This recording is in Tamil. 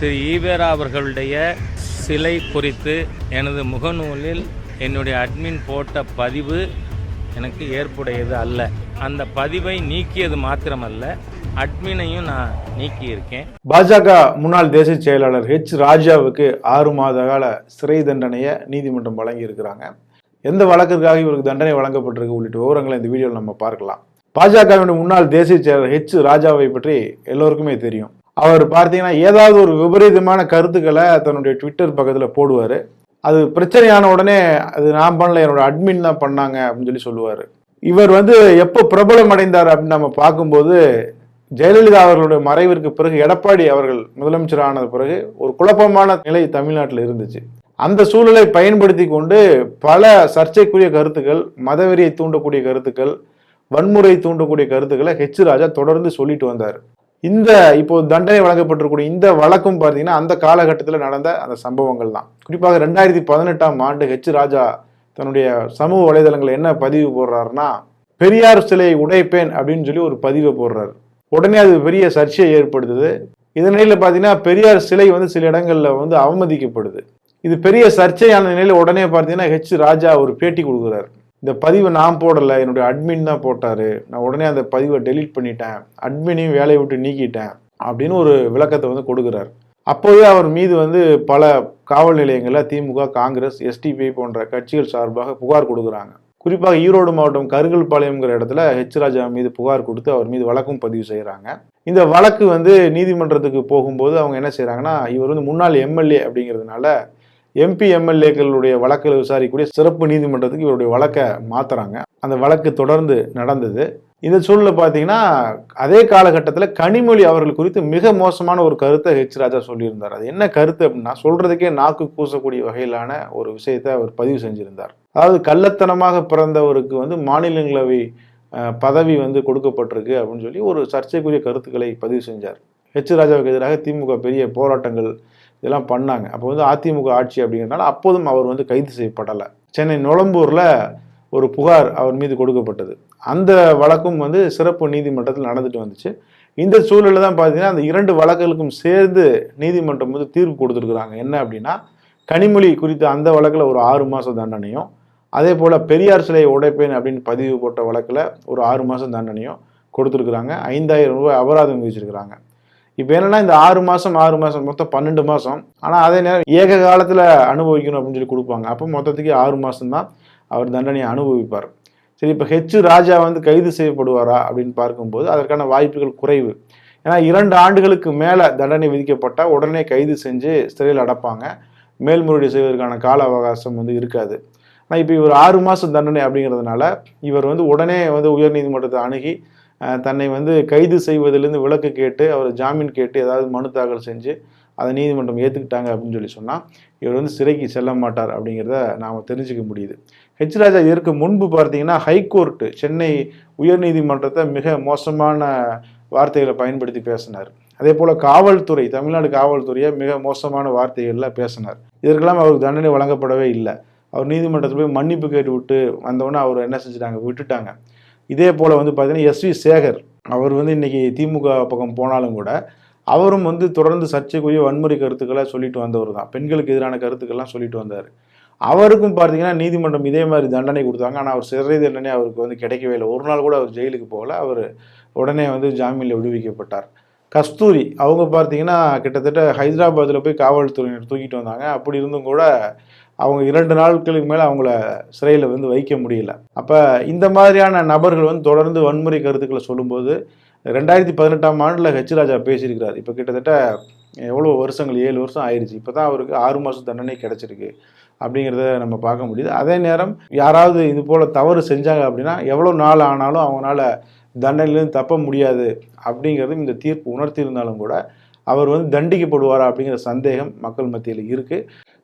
திரு ஈவேரா அவர்களுடைய சிலை குறித்து எனது முகநூலில் என்னுடைய அட்மின் போட்ட பதிவு எனக்கு ஏற்புடையது அல்ல. அந்த பதிவை நீக்கியது மாத்திரமல்ல அட்மினையும் நான் நீக்கியிருக்கேன். பாஜக முன்னாள் தேசிய செயலாளர் ஹெச் ராஜாவுக்கு ஆறு மாத கால சிறை தண்டனையை நீதிமன்றம் வழங்கியிருக்கிறாங்க. எந்த வழக்கிற்காக இவருக்கு தண்டனை வழங்கப்பட்டிருக்கு உள்ளிட்ட விவரங்களை இந்த வீடியோவில் நம்ம பார்க்கலாம். பாஜகவின் முன்னாள் தேசிய செயலர் ஹெச் ராஜாவை பற்றி எல்லோருக்குமே தெரியும். அவர் பார்த்தீங்கன்னா ஏதாவது ஒரு விபரீதமான கருத்துக்களை தன்னுடைய ட்விட்டர் பக்கத்தில் போடுவார். அது பிரச்சனையான உடனே அது நான் பண்ணல என்னோட அட்மின் தான் பண்ணாங்க அப்படின்னு சொல்லி சொல்லுவார். இவர் வந்து எப்போ பிரபலம் அடைந்தார் அப்படின்னு நம்ம பார்க்கும்போது ஜெயலலிதா அவர்களுடைய மறைவிற்கு பிறகு எடப்பாடி அவர்கள் முதலமைச்சர் ஆனது பிறகு ஒரு குழப்பமான நிலை தமிழ்நாட்டில் இருந்துச்சு. அந்த சூழலை பயன்படுத்தி கொண்டு பல சர்ச்சைக்குரிய கருத்துக்கள் மதவெறியை தூண்டக்கூடிய கருத்துக்கள் வன்முறை தூண்டக்கூடிய கருத்துக்களை ஹெச் ராஜா தொடர்ந்து சொல்லிட்டு வந்தார். இந்த இப்போ தண்டனை வழங்கப்பட்டிருக்கூடிய இந்த வழக்கும் பார்த்தீங்கன்னா அந்த காலகட்டத்தில் நடந்த அந்த சம்பவங்கள் தான் குறிப்பாக ரெண்டாயிரத்தி பதினெட்டாம் ஆண்டு ஹெச் ராஜா தன்னுடைய சமூக வலைதளங்கள் என்ன பதிவு போடுறாருன்னா பெரியார் சிலையை உடைப்பேன் அப்படின்னு சொல்லி ஒரு பதிவை போடுறாரு. உடனே அது பெரிய சர்ச்சையை ஏற்படுத்துது. நிலையில் பார்த்தீங்கன்னா பெரியார் சிலை வந்து சில இடங்களில் வந்து அவமதிக்கப்படுது. இது பெரிய சர்ச்சையான நிலையில் உடனே பார்த்தீங்கன்னா ஹெச் ராஜா ஒரு பேட்டி கொடுக்குறாரு. இந்த பதிவை நான் போடலை என்னுடைய அட்மின் தான் போட்டாரு. நான் உடனே அந்த பதிவை டெலீட் பண்ணிட்டேன். அட்மினையும் வேலையை விட்டு நீக்கிட்டேன் அப்படின்னு ஒரு விளக்கத்தை வந்து கொடுக்குறாரு. அப்போதே அவர் மீது வந்து பல காவல் நிலையங்களில் திமுக காங்கிரஸ் எஸ்டிபி போன்ற கட்சிகள் சார்பாக புகார் கொடுக்குறாங்க. குறிப்பாக ஈரோடு மாவட்டம் கருங்கல்பாளையம்ங்கிற இடத்துல ஹெச் ராஜா மீது புகார் கொடுத்து அவர் மீது வழக்கும் பதிவு செய்கிறாங்க இந்த வழக்கு வந்து நீதிமன்றத்துக்கு போகும்போது அவங்க என்ன செய்கிறாங்கன்னா இவர் வந்து முன்னாள் எம்எல்ஏ அப்படிங்கிறதுனால எம்பி எம்எல்ஏக்களுடைய வழக்கில் விசாரிக்கக்கூடிய சிறப்பு நீதிமன்றத்துக்கு இவருடைய வழக்கை மாத்துறாங்க. அந்த வழக்கு தொடர்ந்து நடந்தது. இந்த சூழல பார்த்தீங்கன்னா அதே காலகட்டத்தில் கனிமொழி அவர்கள் குறித்து மிக மோசமான ஒரு கருத்தை ஹெச் ராஜா சொல்லியிருந்தார். அது என்ன கருத்து அப்படின்னா சொல்றதுக்கே நாக்கு கூசக்கூடிய வகையிலான ஒரு விஷயத்தை அவர் பதிவு செஞ்சிருந்தார். அதாவது கள்ளத்தனமாக பிறந்தவருக்கு வந்து மாநிலங்களவை பதவி வந்து கொடுக்கப்பட்டிருக்கு அப்படின்னு சொல்லி ஒரு சர்ச்சைக்குரிய கருத்துக்களை பதிவு செஞ்சார். ஹெச் ராஜாவுக்கு எதிராக திமுக பெரிய போராட்டங்கள் இதெல்லாம் பண்ணாங்க. அப்போ வந்து அதிமுக ஆட்சி அப்படிங்கிறனால அப்போதும் அவர் வந்து கைது செய்யப்படலை. சென்னை நுழம்பூரில் ஒரு புகார் அவர் மீது கொடுக்கப்பட்டது. அந்த வழக்கும் வந்து சிறப்பு நீதிமன்றத்தில் நடந்துட்டு வந்துச்சு. இந்த சூழலில் தான் பார்த்தீங்கன்னா அந்த இரண்டு வழக்குகளுக்கும் சேர்ந்து நீதிமன்றம் வந்து தீர்ப்பு கொடுத்துருக்குறாங்க. என்ன அப்படின்னா கனிமொழி குறித்த அந்த வழக்கில் ஒரு ஆறு மாதம் தண்டனையும் அதே போல் பெரியார் சிலையை உடைப்பேன் அப்படின்னு பதிவு போட்ட வழக்கில் ஒரு ஆறு மாதம் தண்டனையும் கொடுத்துருக்குறாங்க. ஐந்தாயிரம் ரூபாய் அபராதம் விதிச்சிருக்கிறாங்க. இப்போ என்னன்னா இந்த ஆறு மாதம் ஆறு மாதம் மொத்தம் பன்னெண்டு மாதம் ஆனால் அதே நேரம் ஏக காலத்தில் அனுபவிக்கணும் அப்படின்னு சொல்லி கொடுப்பாங்க. அப்போ மொத்தத்துக்கு ஆறு மாதம் தான் அவர் தண்டனையை அனுபவிப்பார். சரி இப்போ ஹெச் ராஜா வந்து கைது செய்யப்படுவாரா அப்படின்னு பார்க்கும்போது அதற்கான வாய்ப்புகள் குறைவு. ஏன்னா இரண்டு ஆண்டுகளுக்கு மேலே தண்டனை விதிக்கப்பட்டால் உடனே கைது செஞ்சு சிறையில் அடைப்பாங்க. மேல்முறையீடு செய்வதற்கான கால அவகாசம் வந்து இருக்காது. ஆனால் இப்போ இவர் ஆறு மாதம் தண்டனை அப்படிங்கிறதுனால இவர் வந்து உடனே வந்து உயர்நீதிமன்றத்தை அணுகி தன்னை வந்து கைது செய்வதிலிருந்து விலக்கு கேட்டு அவர் ஜாமீன் கேட்டு ஏதாவது மனு தாக்கல் செஞ்சு அதை நீதிமன்றம் ஏற்றுக்கிட்டாங்க அப்படின்னு சொல்லி சொன்னால் இவர் வந்து சிறைக்கு செல்ல மாட்டார் அப்படிங்கிறத நாம் தெரிஞ்சுக்க முடியுது. ஹெச் ராஜா இதற்கு முன்பு பார்த்தீங்கன்னா ஹைகோர்ட்டு சென்னை உயர்நீதிமன்றத்தை மிக மோசமான வார்த்தைகளை பயன்படுத்தி பேசினார். அதே போல் காவல்துறை தமிழ்நாடு காவல்துறையை மிக மோசமான வார்த்தைகளில் பேசினார். இதற்கெல்லாம் அவருக்கு தண்டனை வழங்கப்படவே இல்லை. அவர் நீதிமன்றத்தில் போய் மன்னிப்பு கேட்டு விட்டு வந்தவொடனே அவர் என்ன செஞ்சிட்டாங்க? விட்டுட்டாங்க. இதே போல் வந்து பார்த்தீங்கன்னா எஸ் வி சேகர் அவர் வந்து இன்றைக்கி திமுக பக்கம் போனாலும் கூட அவரும் வந்து தொடர்ந்து சர்ச்சைக்குரிய வன்முறை கருத்துக்களை சொல்லிட்டு வந்தவர் தான். பெண்களுக்கு எதிரான கருத்துக்கள்லாம் சொல்லிட்டு வந்தார். அவருக்கும் பார்த்தீங்கன்னா நீதிமன்றம் இதே மாதிரி தண்டனை கொடுத்தாங்க. ஆனால் அவர் சிறை தண்டனை அவருக்கு வந்து கிடைக்கவே இல்லை. ஒரு நாள் கூட அவர் ஜெயிலுக்கு போகல. அவர் உடனே வந்து ஜாமீனில் விடுவிக்கப்பட்டார். கஸ்தூரி அவங்க பார்த்தீங்கன்னா கிட்டத்தட்ட ஹைதராபாத்தில் போய் காவல்துறையினர் தூக்கிட்டு வந்தாங்க. அப்படி இருந்தும் கூட அவங்க இரண்டு நாட்களுக்கு மேலே அவங்கள சிறையில் வந்து வைக்க முடியல. அப்போ இந்த மாதிரியான நபர்கள் வந்து தொடர்ந்து வன்முறை கருத்துக்களை சொல்லும்போது ரெண்டாயிரத்தி பதினெட்டாம் ஆண்டில் ஹெச் ராஜா பேசியிருக்கிறார். இப்போ கிட்டத்தட்ட எவ்வளோ வருஷங்கள்? ஏழு வருஷம் ஆயிடுச்சு இப்போ தான் அவருக்கு ஆறு மாதம் தண்டனை கிடச்சிருக்கு அப்படிங்கிறத நம்ம பார்க்க முடியுது. அதே நேரம் யாராவது இது போல் தவறு செஞ்சாங்க அப்படின்னா எவ்வளோ நாள் ஆனாலும் அவங்களால தண்டனையிலேருந்து தப்ப முடியாது அப்படிங்கிறது இந்த தீர்ப்பு உணர்த்தியிருந்தாலும் கூட அவர் வந்து தண்டிக்கப்படுவாரா அப்படிங்கிற சந்தேகம் மக்கள் மத்தியில் இருக்குது